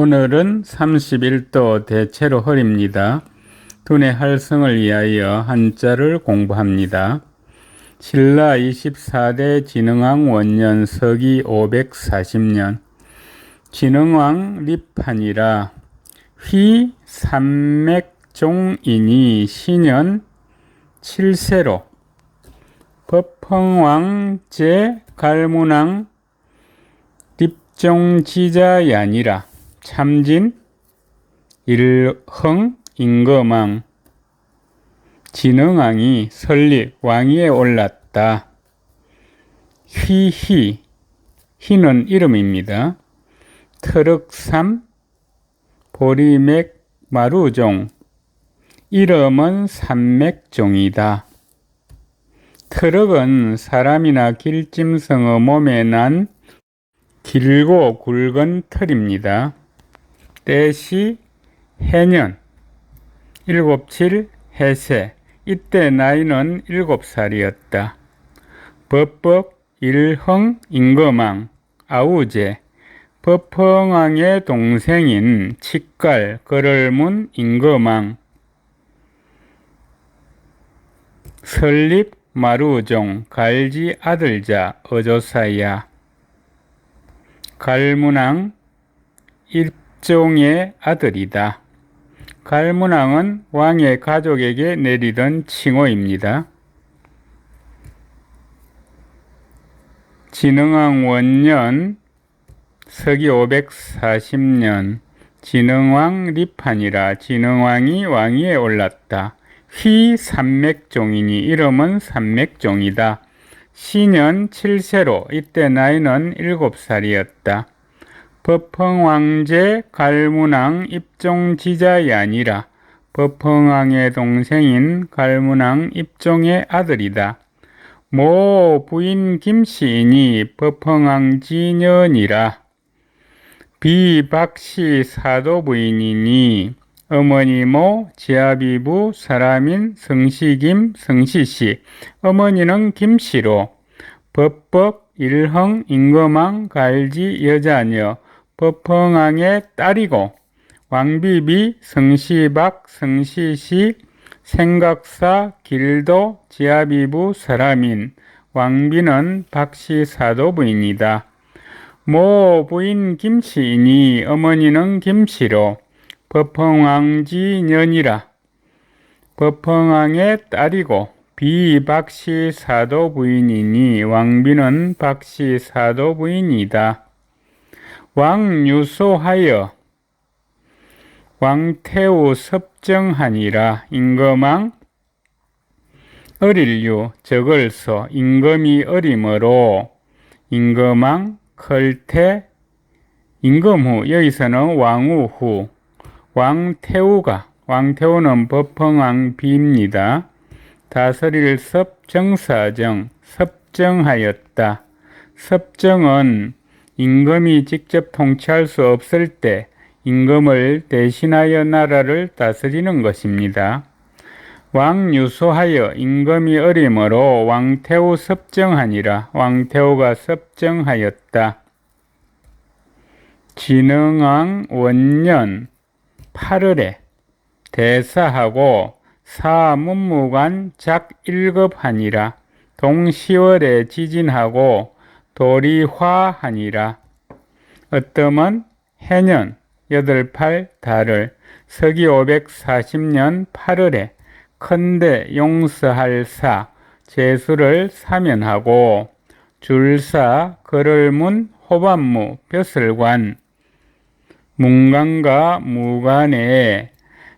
오늘은 31도 대체로 허립니다. 두뇌 활성을 위하여 한자를 공부합니다. 신라 24대 진흥왕 원년 서기 540년 진흥왕 리판이라 휘 삼맥종이니 신년 7세로 법흥왕 제 갈문왕 립종지자야니라 참진 일흥 임금왕 진흥왕이 설립 왕위에 올랐다. 휘희 희는 이름입니다. 트럭삼 보리맥 마루종 이름은 산맥종이다. 트럭은 사람이나 길짐승의 몸에 난 길고 굵은 털입니다. 때시 해년 일곱칠 해세. 이때 나이는 일곱 살이었다. 법법 일흥 임금왕 아우제. 법흥왕의 동생인 칙갈 거를문 임금왕. 설립 마루종 갈지 아들자 어조사야. 갈문왕 일 종의 아들이다. 갈문왕은 왕의 가족에게 내리던 칭호입니다. 진흥왕 원년 서기 540년 진흥왕 리판이라 진흥왕이 왕위에 올랐다. 휘 산맥종이니 이름은 산맥종이다. 시년 7세로 이때 나이는 7살이었다. 법흥왕제 갈문왕 입종지자이 아니라 법흥왕의 동생인 갈문왕 입종의 아들이다. 모 부인 김씨이니 법흥왕 지년이라 비박씨 사도 부인이니 어머니 모 지아비부 사람인 성시김 성시씨 어머니는 김씨로 법법 일흥 임금왕 갈지 여자녀 법흥왕의 딸이고 왕비비 성시박 성시시 생각사 길도 지아비부 사람인 왕비는 박씨 사도 부인이다. 모 부인 김씨이니 어머니는 김씨로 법흥왕지 년이라 법흥왕의 딸이고 비박씨 사도 부인이니 왕비는 박씨 사도 부인이다. 왕유소하여 왕태우 섭정하니라 임금왕 어릴유 적을서 임금이 어림으로 임금왕 클태 임금후 여기서는 왕후 후 왕태우가 왕태우는 법흥왕 비입니다. 다스릴 섭정사정 섭정하였다. 섭정은 임금이 직접 통치할 수 없을 때 임금을 대신하여 나라를 다스리는 것입니다. 왕 유소하여 임금이 어림으로 왕태우 섭정하니라 왕태우가 섭정하였다. 진흥왕 원년 8월에 대사하고 사문무관 작일급하니라 동시월에 지진하고 도리화하니라. 어떠면 해년 여덟 팔 달을 서기 540년 8월에 컨대 용서할 사 제수를 사면하고 줄사 거를문 호반무 벼슬관 문관과 무관에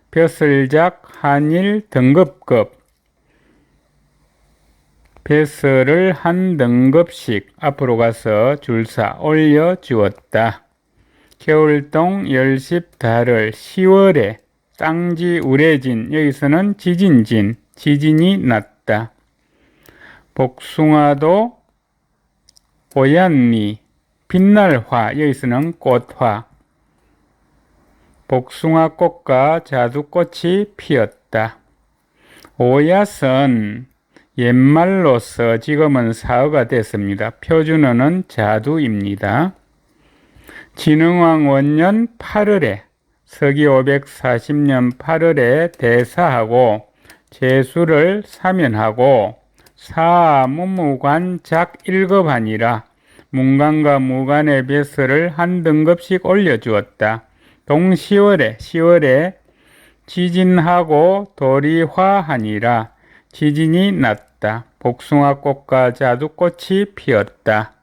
벼슬작 한일 등급급 벼슬을 한 등급씩 앞으로 가서 줄사 올려 주었다. 겨울동 열십 달을 10월에 땅지 우레진 여기서는 지진진 지진이 났다. 복숭아도 오얀미 빛날화 여기서는 꽃화 복숭아 꽃과 자두꽃이 피었다. 오얏은 옛말로서 지금은 사어가 됐습니다. 표준어는 자두입니다. 진흥왕 원년 8월에 서기 540년 8월에 대사하고 제수를 사면하고 사무무관 작 1급하니라 문관과 무관의 벼슬을 한 등급씩 올려주었다. 동 10월에 10월에 지진하고 도리화하니라 지진이 났다. 복숭아꽃과 자두꽃이 피었다.